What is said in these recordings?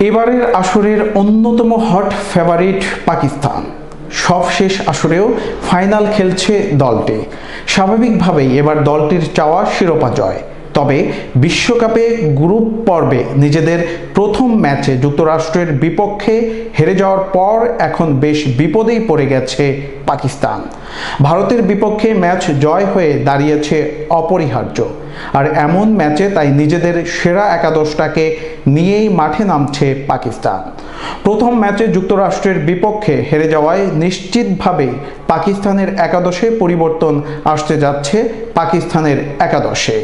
এবারের আসরের অন্যতম হট ফেভারিট পাকিস্তান। সবশেষ আসরেও ফাইনাল খেলছে দলটি। স্বাভাবিকভাবেই এবার দলটির চাওয়া শিরোপা জয়। তবে বিশ্বকাপে গ্রুপ পর্বে নিজেদের প্রথম ম্যাচে যুক্তরাষ্ট্রের বিপক্ষে হেরে যাওয়ার পর এখন বেশ বিপদেই পড়ে গেছে পাকিস্তান। ভারতের বিপক্ষে ম্যাচ জয় হয়ে দাঁড়িয়েছে অপরিহার্য। আর এমন ম্যাচে তাই নিজেদের সেরা একাদশটাকে নিয়েই মাঠে নামছে পাকিস্তান। প্রথম ম্যাচে যুক্তরাষ্ট্রের বিপক্ষে হেরে যাওয়ায় নিশ্চিতভাবেই পাকিস্তানের একাদশে পরিবর্তন আসতে যাচ্ছে পাকিস্তানের একাদশে।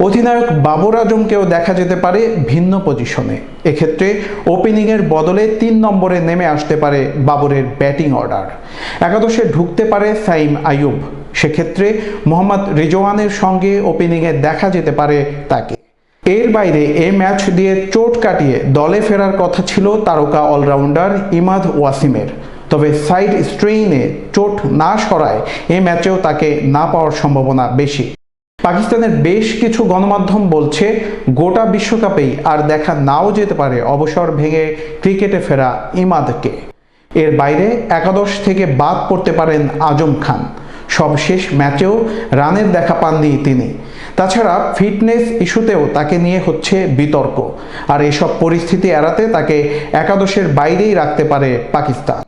অধিনায়ক বাবর আজমকেও দেখা যেতে পারে ভিন্ন পজিশনে। এক্ষেত্রে ওপেনিংয়ের বদলে তিন নম্বরে নেমে আসতে পারে বাবরের ব্যাটিং অর্ডার। একাদশে ঢুকতে পারে সাইম আয়ুব সেক্ষেত্রে মোহাম্মদ রিজওয়ানের সঙ্গে ওপেনিংয়ে দেখা যেতে পারে তাকে। এর বাইরে এ ম্যাচ দিয়ে চোট কাটিয়ে দলে ফেরার কথা ছিল তারকা অলরাউন্ডার ইমাদ ওয়াসিমের। তবে সাইড স্ট্রেইনে চোট না সরায় এ ম্যাচেও তাকে না পাওয়ার সম্ভাবনা বেশি। পাকিস্তানের বেশ কিছু গণমাধ্যম বলছে, গোটা বিশ্বকাপেই আর দেখা নাও যেতে পারে অবসর ভেঙে ক্রিকেটে ফেরা ইমাদকে। এর বাইরে একাদশ থেকে বাদ পড়তে পারেন আজম খান। সবশেষ ম্যাচেও রানের দেখা পাননি তিনি। তাছাড়া ফিটনেস ইস্যুতেও তাকে নিয়ে হচ্ছে বিতর্ক। আর এসব পরিস্থিতি এড়াতে তাকে একাদশের বাইরেই রাখতে পারে পাকিস্তান।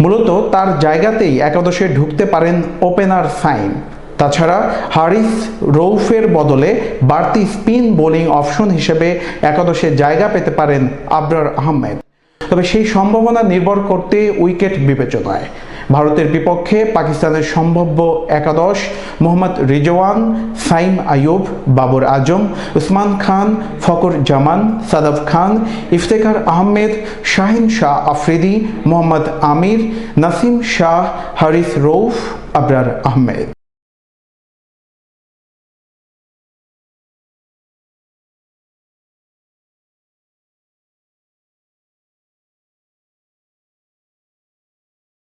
মূলত তার জায়গাতেই একাদশে ঢুকতে পারেন ওপেনার সাইম তাছাড়া হারিস রৌফের বদলে বাড়তি স্পিন বোলিং অপশন হিসেবে একাদশে জায়গা পেতে পারেন আবরার আহমেদ। তবে সেই সম্ভাবনা নির্ভর করতে উইকেট বিবেচনায়। ভারতের বিপক্ষে পাকিস্তানের সম্ভাব্য একাদশ মোহাম্মদ রিজওয়ান, সাইম আয়ুব বাবর আজম, উসমান খান ফকর জামান সাদাফ খান, ইফতেখার আহমেদ, শাহিন শাহ আফ্রিদি, মোহাম্মদ আমির, নাসিম শাহ, হারিস রৌফ, আবরার আহমেদ।